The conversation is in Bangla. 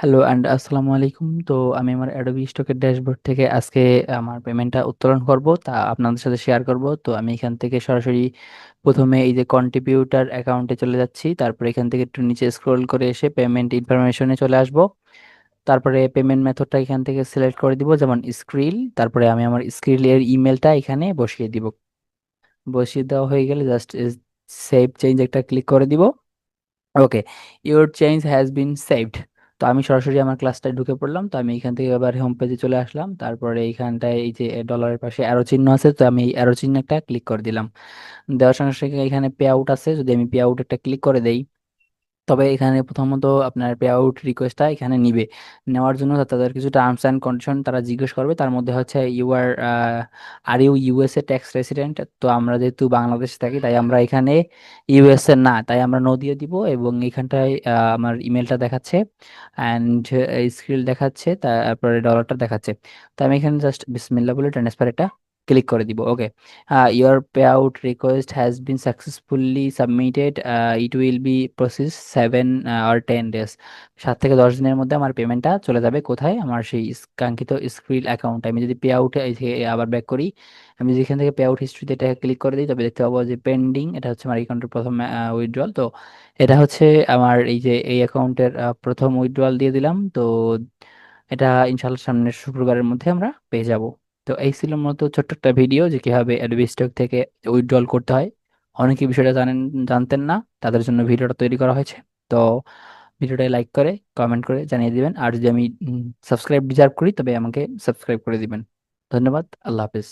হ্যালো অ্যান্ড আসসালামু আলাইকুম তো আমি আমার অ্যাডোবি স্টকের ড্যাশবোর্ড থেকে আজকে আমার পেমেন্টটা উত্তোলন করব, তা আপনাদের সাথে শেয়ার করব। তো আমি এখান থেকে সরাসরি প্রথমে এই যে কন্ট্রিবিউটার অ্যাকাউন্টে চলে যাচ্ছি, তারপরে এখান থেকে একটু নিচে স্ক্রল করে এসে পেমেন্ট ইনফরমেশনে চলে আসব। তারপরে পেমেন্ট মেথডটা এখান থেকে সিলেক্ট করে দিব, যেমন স্ক্রিল তারপরে আমি আমার স্ক্রিলের ইমেলটা এখানে বসিয়ে দিব। বসিয়ে দেওয়া হয়ে গেলে জাস্ট সেভ চেঞ্জ একটা ক্লিক করে দিব। Okay your change has been saved তো আমি সরাসরি আমার ক্লাসটায় ঢুকে পড়লাম। তো আমি এখান থেকে এবার হোম পেজে চলে আসলাম। তারপরে এইখানটায় এই যে ডলারের পাশে অ্যারো চিহ্ন আছে, তো আমি এই অ্যারো চিহ্ন একটা ক্লিক করে দিলাম। দেওয়ার সঙ্গে সঙ্গে এখানে পে আউট আছে। যদি আমি পে আউট একটা ক্লিক করে দেই তবে এখানে প্রথমত আপনার পে আউট রিকোয়েস্টটা এখানে নিবে। নেওয়ার জন্য তাদের কিছু টার্মস অ্যান্ড কন্ডিশন তারা জিজ্ঞেস করবে। তার মধ্যে হচ্ছে U R R U USA tax resident তো আমরা যেহেতু বাংলাদেশে থাকি, তাই আমরা এখানে ইউএসএ না, তাই আমরা নো দিয়ে দিব এবং এখানটায় আমার ইমেলটা দেখাচ্ছে অ্যান্ড স্ক্রিল দেখাচ্ছে, তারপরে ডলারটা দেখাচ্ছে। তো আমি এখানে জাস্ট বিসমিল্লাহ বলে ট্রান্সফার এটা ক্লিক করে দিব okay your payout request has been successfully submitted it will be process seven or ten days সাত থেকে দশ দিনের মধ্যে আমার পেমেন্টটা চলে যাবে কোথায়? আমার সেই কাঙ্ক্ষিত স্ক্রিল অ্যাকাউন্ট আমি যদি পে আউটে আবার ব্যাক করি, আমি যেখান থেকে পে আউট হিস্ট্রিতে এটা ক্লিক করে দিই, তবে দেখতে পাবো যে পেন্ডিং এটা হচ্ছে আমার অ্যাকাউন্টের প্রথম উইথড্রল তো এটা হচ্ছে আমার এই যে এই অ্যাকাউন্টের প্রথম উইথড্রল দিয়ে দিলাম। তো এটা ইনশাল্লাহ সামনের শুক্রবারের মধ্যে আমরা পেয়ে যাব। তো এই ছিল মূলত ছোট্ট একটা ভিডিও যে কীভাবে অ্যাডবি স্টক থেকে উইথড্রল করতে হয়। অনেকে বিষয়টা জানেন, জানতেন না, তাদের জন্য ভিডিওটা তৈরি করা হয়েছে। তো ভিডিওটা লাইক করে কমেন্ট করে জানিয়ে দিবেন। আর যদি আমি সাবস্ক্রাইব ডিজার্ভ করি, তবে আমাকে সাবস্ক্রাইব করে দিবেন। ধন্যবাদ, আল্লাহ হাফেজ।